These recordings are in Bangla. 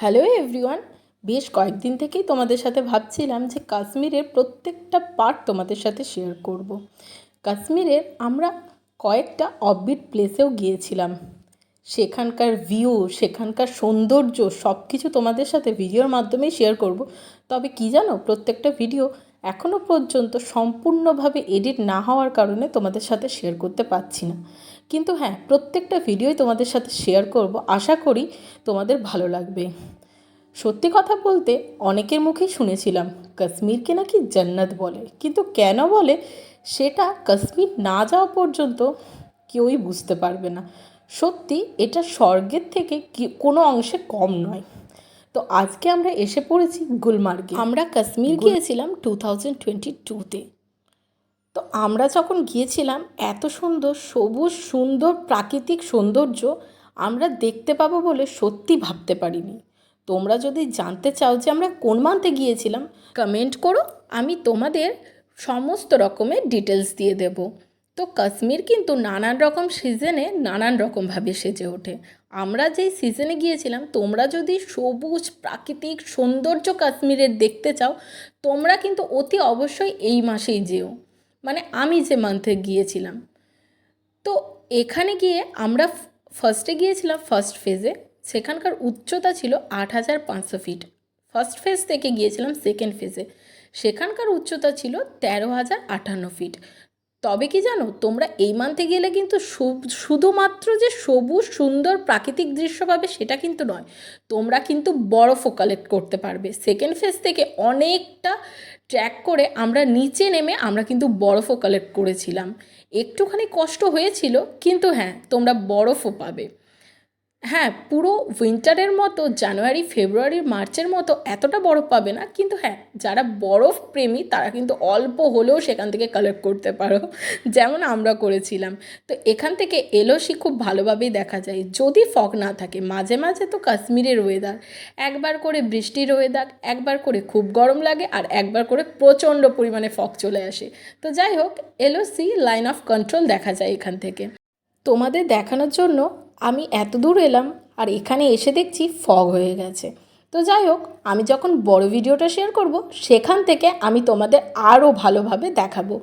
হ্যালো এভরিওয়ান বেশ কয়েকদিন থেকেই তোমাদের সাথে ভাবছিলাম যে কাশ্মীরের প্রত্যেকটা পার্ট তোমাদের সাথে শেয়ার করব। কাশ্মীরের আমরা কয়েকটা অববিট প্লেসেও গিয়েছিলাম সেখানকার ভিউ সেখানকার সৌন্দর্য সব কিছু তোমাদের সাথে ভিডিওর মাধ্যমেই শেয়ার করব। তবে কি জানো, প্রত্যেকটা ভিডিও এখনও পর্যন্ত সম্পূর্ণভাবে এডিট না হওয়ার কারণে তোমাদের সাথে শেয়ার করতে পারছি না। কিন্তু হ্যাঁ প্রত্যেকটা ভিডিওই তোমাদের সাথে শেয়ার করব, আশা করি তোমাদের ভালো লাগবে। সত্যি কথা বলতে অনেকের মুখেই শুনেছিলাম, কাশ্মীরকে নাকি জান্নাত বলে। কিন্তু কেন বলে সেটা কাশ্মীর না যাওয়া পর্যন্ত কেউই বুঝতে পারবে না। সত্যি এটা স্বর্গের থেকে কোনো অংশে কম নয়। তো আজকে আমরা এসে পড়েছি গুলমার্গে। আমরা কাশ্মীর গিয়েছিলাম টু থাউজেন্ড টোয়েন্টি টুতে তো আমরা যখন গিয়েছিলাম এত সুন্দর সবুজ সুন্দর প্রাকৃতিক সৌন্দর্য আমরা দেখতে পাবো বলে সত্যি ভাবতে পারিনি। তোমরা যদি জানতে চাও যে আমরা কোন মান্থে গিয়েছিলাম কমেন্ট করো আমি তোমাদের সমস্ত রকমের ডিটেলস দিয়ে দেব। তো কাশ্মীর কিন্তু নানান রকম সিজনে নানান রকমভাবে সেজে ওঠে। আমরা যেই সিজনে গিয়েছিলাম, তোমরা যদি সবুজ প্রাকৃতিক সৌন্দর্য কাশ্মীরের দেখতে চাও, তোমরা কিন্তু অতি অবশ্যই এই মাসেই যেও। মানে আমি যে মান্থে গিয়েছিলাম। তো এখানে গিয়ে আমরা ফার্স্টে গিয়েছিলাম ফার্স্ট ফেজে সেখানকার উচ্চতা ছিল আট হাজার পাঁচশো ফিট ফার্স্ট ফেজ থেকে গিয়েছিলাম সেকেন্ড ফেজে সেখানকার উচ্চতা ছিল তেরো হাজার আটান্ন ফিট তবে কি জানো, তোমরা এই মান্থে গেলে কিন্তু শুধুমাত্র যে সবুজ, সুন্দর, প্রাকৃতিক দৃশ্য পাবে সেটা কিন্তু নয়। তোমরা কিন্তু বরফও কালেক্ট করতে পারবে। সেকেন্ড ফেজ থেকে অনেকটা ট্র্যাক করে আমরা নিচে নেমে আমরা কিন্তু বরফও কালেক্ট করেছিলাম। একটুখানি কষ্ট হয়েছিল, কিন্তু হ্যাঁ তোমরা বরফও পাবে। হ্যাঁ পুরো উইন্টারের মতো জানুয়ারি ফেব্রুয়ারি মার্চের মতো এতটা বরফ পাবে না, কিন্তু হ্যাঁ যারা বরফ প্রেমী, তারা কিন্তু অল্প হলেও সেখান থেকে কালেক্ট করতে পারো, যেমন আমরা করেছিলাম। তো এখান থেকে এলোসি খুব ভালোভাবেই দেখা যায়। যদি ফগ না থাকে, মাঝে মাঝে তো কাশ্মীরের ওয়েদার একবার করে বৃষ্টির ওয়েদার একবার করে খুব গরম লাগে, আর একবার করে প্রচণ্ড পরিমাণে ফগ চলে আসে। তো যাই হোক এলোসি লাইন অফ কন্ট্রোল দেখা যায় এখান থেকে। তোমাদের দেখানোর জন্য আমি এত দূর এলাম আর এখানে এসে দেখছি ফগ হয়ে গেছে। তো যাই হোক, আমি যখন বড় ভিডিওটা শেয়ার করব, সেখান থেকে আমি তোমাদের আরও ভালোভাবে দেখাবো।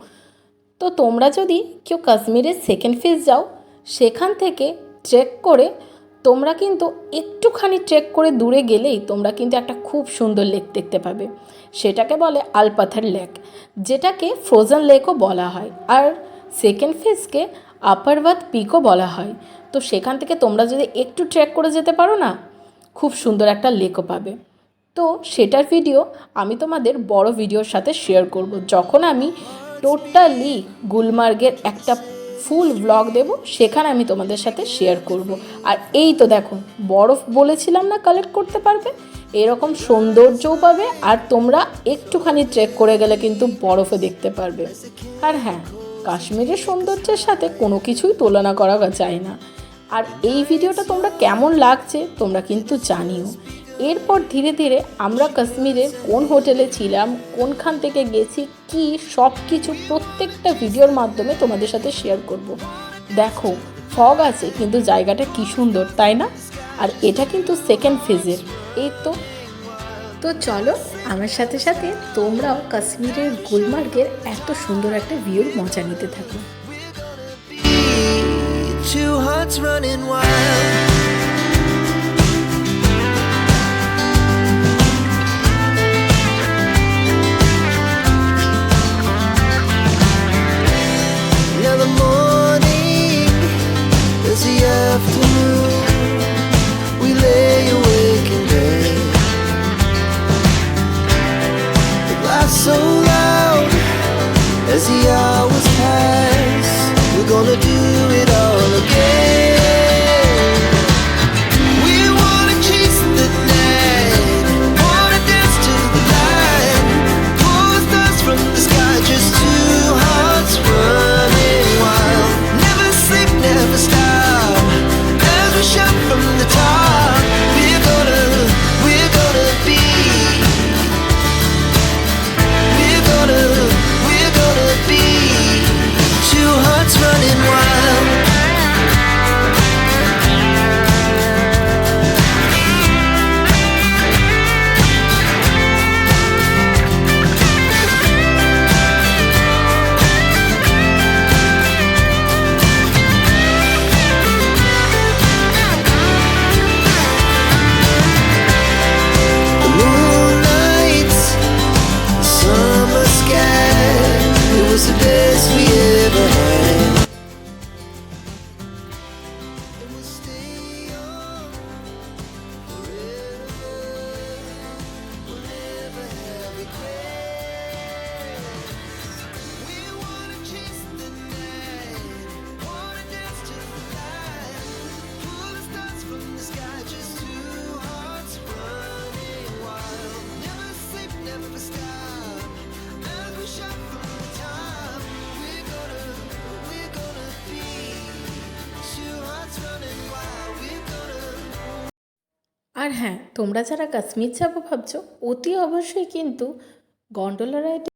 তো তোমরা যদি কেউ কাশ্মীরের সেকেন্ড ফেজ যাও, সেখান থেকে ট্রেক করে তোমরা কিন্তু একটুখানি ট্রেক করে দূরে গেলেই তোমরা কিন্তু একটা খুব সুন্দর লেক দেখতে পাবে। সেটাকে বলে আলপাথার লেক যেটাকে ফ্রোজেন লেকও বলা হয়। আর সেকেন্ড ফেজকে আপারবাদ পিকও বলা হয়। তো সেখান থেকে তোমরা যদি একটু ট্র্যাক করে যেতে পারো না, খুব সুন্দর একটা লেকও পাবে। তো সেটার ভিডিও আমি তোমাদের বড় ভিডিওর সাথে শেয়ার করব। যখন আমি টোটালি গুলমার্গের একটা ফুল ব্লগ দেব, সেখানে আমি তোমাদের সাথে শেয়ার করব। আর এই তো দেখো, বরফ বলেছিলাম না কালেক্ট করতে পারবে? এরকম সৌন্দর্যও পাবে আর তোমরা একটুখানি ট্রেক করে গেলে কিন্তু বরফে দেখতে পারবে। আর হ্যাঁ কাশ্মীরের সৌন্দর্যের সাথে কোনো কিছুই তুলনা করা যায় না। আর এই ভিডিওটা তোমরা কেমন লাগছে, তোমরা কিন্তু জানিও। এরপর ধীরে ধীরে আমরা কাশ্মীরের কোন হোটেলে ছিলাম, কোনখান থেকে গেছি, কি সব কিছু প্রত্যেকটা ভিডিওর মাধ্যমে তোমাদের সাথে শেয়ার করব। দেখো ফগ আছে, কিন্তু জায়গাটা কি সুন্দর, তাই না? আর এটা কিন্তু সেকেন্ড ফেজের এই তো। তো চলো, আমার সাথে সাথে তোমরাও কাশ্মীরের গুলমার্গের এত সুন্দর একটা ভিউর মজা নিতে থাকো। Hearts running wild. আর হ্যাঁ তোমরা যারা কাশ্মীর যাব ভাবছ, অতি অবশ্যই কিন্তু গন্ডোলা রাইডের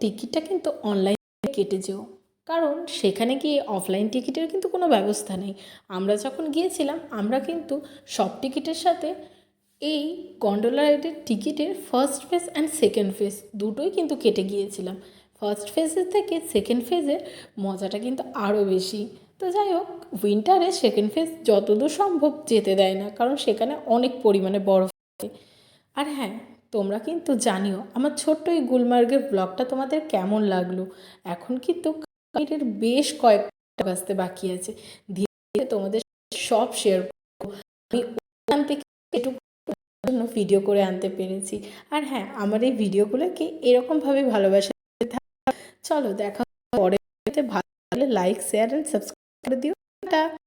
টিকিটটা কিন্তু অনলাইনে কেটে যেও। কারণ সেখানে গিয়ে অফলাইন টিকিটের কিন্তু কোনো ব্যবস্থা নেই। আমরা যখন গিয়েছিলাম, আমরা কিন্তু সব টিকিটের সাথে এই গন্ডোলা রাইডের টিকিটের first phase and second phase দুটোই কিন্তু কেটে গিয়েছিলাম। ফার্স্ট ফেজের থেকে সেকেন্ড ফেজের মজাটা কিন্তু আরও বেশি। তো যাই হোক উইন্টারে সেকেন্ড ফেজ যতদূর সম্ভব যেতে দেয় না, কারণ সেখানে অনেক পরিমাণে বরফ থাকে। আর হ্যাঁ তোমরা কিন্তু জানিও, আমার ছোট্ট এই গুলমার্গের ব্লগটা তোমাদের কেমন লাগল? এখন কিন্তু কাশ্মীরের বেশ কয়েকটা আসতে বাকি আছে। ধীরে ধীরে তোমাদের সব শেয়ার করব। আমি ওখান থেকে একটু জন্য ভিডিও করে আনতে পেরেছি। আর হ্যাঁ আমার এই ভিডিওগুলোকে এরকমভাবে ভালোবাসা চলো, দেখা পরে। ভালো লাগলে like share and subscribe with you later.